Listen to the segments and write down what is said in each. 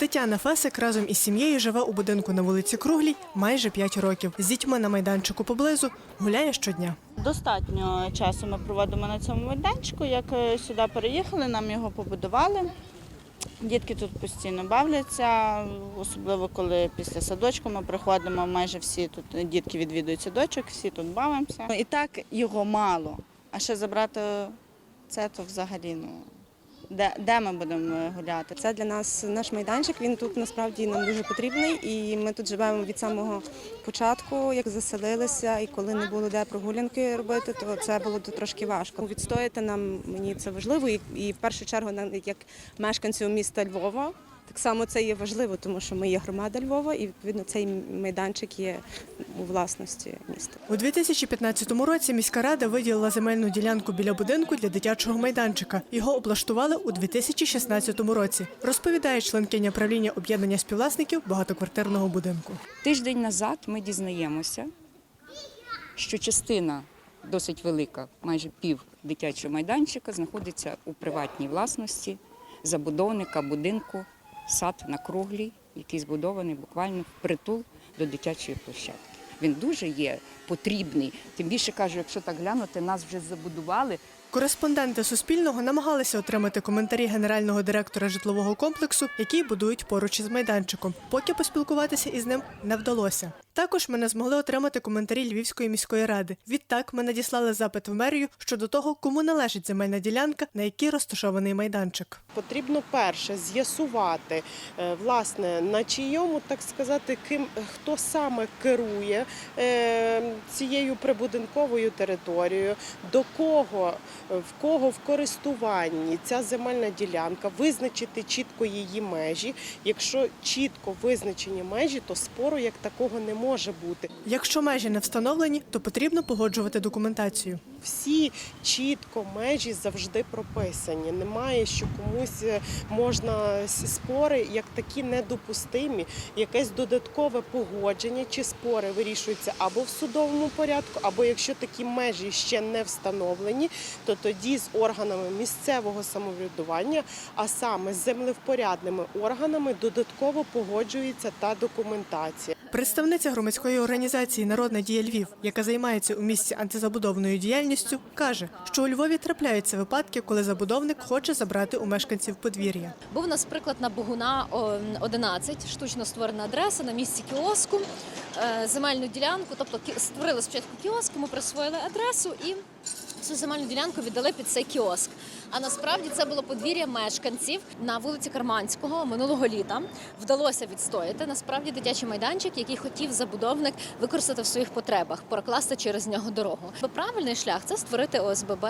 Тетяна Фесик разом із сім'єю живе у будинку на вулиці Круглій майже 5 років. З дітьми на майданчику поблизу гуляє щодня. Достатньо часу ми проводимо на цьому майданчику. Як е, сюди переїхали, нам його побудували. Дітки тут постійно бавляться, особливо коли після садочку ми приходимо, майже всі тут е, дітки відвідують садочок, всі тут бавимося. І так його мало. А ще забрати це, то взагалі ну, де, де ми будемо е, гуляти? Це для нас наш майданчик. Він тут насправді нам дуже потрібний, і ми тут живемо від самого початку, як заселилися, і коли не було де прогулянки робити, то це було трошки важко. Відстояти нам мені це важливо, і, і в першу чергу як мешканцю міста Львова. Так само це є важливо, тому що ми є громада Львова, і відповідно цей майданчик є у власності міста. У 2015 році міська рада виділила земельну ділянку біля будинку для дитячого майданчика. Його облаштували у 2016 році. Розповідає членкиня правління об'єднання співвласників багатоквартирного будинку. Тиждень назад ми дізнаємося, що частина досить велика, майже пів дитячого майданчика, знаходиться у приватній власності забудовника будинку сад на круглій, який збудований буквально притул до дитячої площадки. Він дуже є потрібний. Тим більше кажу, якщо так глянути, нас вже забудували Кореспонденти Суспільного намагалися отримати коментарі генерального директора житлового комплексу, який будують поруч із майданчиком. Поки поспілкуватися із ним не вдалося. Також ми не змогли отримати коментарі Львівської міської ради. Відтак ми надіслали запит в мерію щодо того, кому належить земельна ділянка, на якій розташований майданчик. Потрібно перше з'ясувати е, власне на чийому, так сказати, ким хто саме керує е, цією прибудинковою територією, до кого в кого в користуванні ця земельна ділянка, визначити чітко її межі. Якщо чітко визначені межі, то спору як такого не може бути. Якщо межі не встановлені, то потрібно погоджувати документацію. Всі чітко межі завжди прописані. Немає, що комусь е, можна спори як такі недопустимі, якесь додаткове погодження чи спори вирішуються або в судовому порядку, або якщо такі межі ще не встановлені, то тоді з органами місцевого самоврядування, а саме з землевпорядними органами, додатково погоджується та документація. Представниця громадської організації Народна дія Львів, яка займається у місті антизабудовною діяльністю, каже, що у Львові трапляються випадки, коли забудовник хоче забрати у мешканців подвір'я. Був у нас приклад на Богуна о, 11, штучно створена адреса на місці кіоску, е, земельну ділянку. Тобто створили спочатку кіоск, ми присвоїли адресу і цю земельну ділянку віддали під цей кіоск. А насправді це було подвір'я мешканців на вулиці Карманського минулого літа. Вдалося відстояти насправді дитячий майданчик, який хотів забудовник використати в своїх потребах, прокласти через нього дорогу. Бо Правильний шлях це створити ОСББ,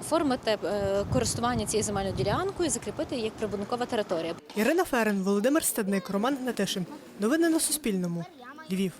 оформити е, користування цією земельною ділянкою, і закріпити її як прибудинкова територія. Ірина Ферен, Володимир Стадник, Роман Гнатишин. Новини на Суспільному. Львів.